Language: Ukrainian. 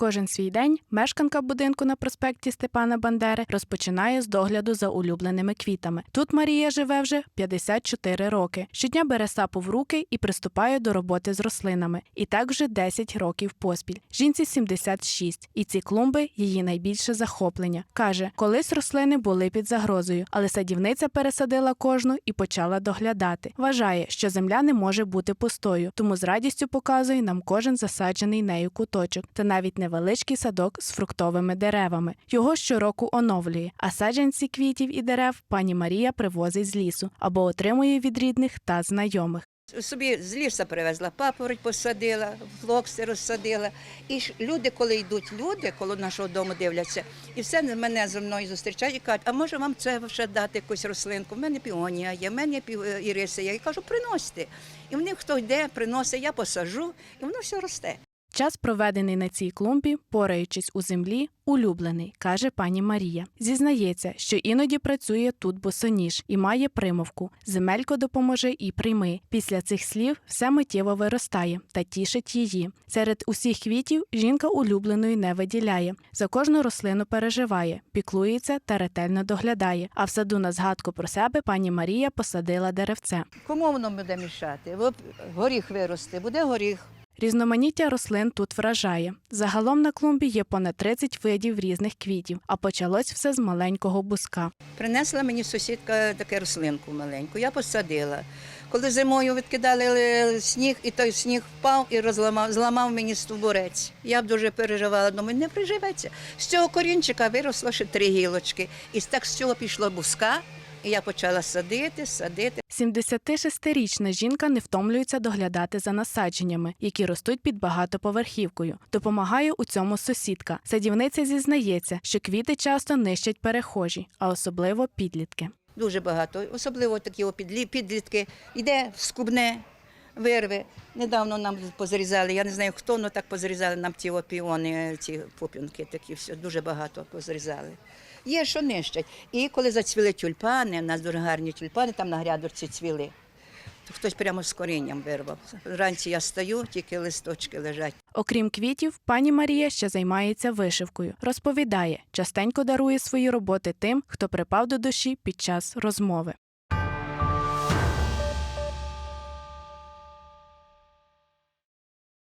Кожен свій день мешканка будинку на проспекті Степана Бандери розпочинає з догляду за улюбленими квітами. Тут Марія живе вже 54 роки. Щодня бере сапу в руки і приступає до роботи з рослинами. І так вже 10 років поспіль. Жінці 76, і ці клумби її найбільше захоплення. Каже, колись рослини були під загрозою, але садівниця пересадила кожну і почала доглядати. Вважає, що земля не може бути пустою, тому з радістю показує нам кожен засаджений нею куточок та навіть невеличкий садок з фруктовими деревами. Його щороку оновлює, а саджанці квітів і дерев пані Марія привозить з лісу або отримує від рідних та знайомих. Собі з лісу привезла папороть, посадила, флокси розсадила. І люди, коли йдуть, люди коло нашого дому дивляться, і все мене зі мною зустрічають і кажуть, а може вам це ще дати якусь рослинку? В мене піонія є, в мене е, є. Я кажу, приносьте. І в них хто йде, приносить, я посажу, і воно все росте. Час, проведений на цій клумбі, пораючись у землі, улюблений, каже пані Марія. Зізнається, що іноді працює тут босоніж і має примовку. Земелько допоможе і прийми. Після цих слів все миттєво виростає та тішить її. Серед усіх квітів жінка улюбленої не виділяє. За кожну рослину переживає, піклується та ретельно доглядає. А в саду на згадку про себе пані Марія посадила деревце. Кому воно буде мішати? Горіх виросте, буде горіх. Різноманіття рослин тут вражає. Загалом на клумбі є понад 30 видів різних квітів, а почалось все з маленького буска. Принесла мені сусідка таку рослинку маленьку, я посадила. Коли зимою відкидали е, сніг, і той сніг впав і розламав, зламав мені стовбурець. Я б дуже переживала, думаю, не приживеться. З цього корінчика виросло ще три гілочки. І так з цього пішло буска, я почала садити, садити. 76-річна жінка не втомлюється доглядати за насадженнями, які ростуть під багатоповерхівкою. Допомагає у цьому сусідка. Садівниця зізнається, що квіти часто нищать перехожі, а особливо підлітки. Дуже багато, особливо такі підлітки. Йде скубне, вирве. Недавно нам позрізали, я не знаю хто, але так позрізали нам ті о, піони, ці попінки такі, все, дуже багато позрізали. Є, що нищать. І коли зацвіли тюльпани, у нас дуже гарні тюльпани, там на грядочці цвіли. То хтось прямо з корінням вирвав. Вранці я стою, тільки листочки лежать. Окрім квітів, пані Марія ще займається вишивкою. Розповідає, частенько дарує свої роботи тим, хто припав до душі під час розмови.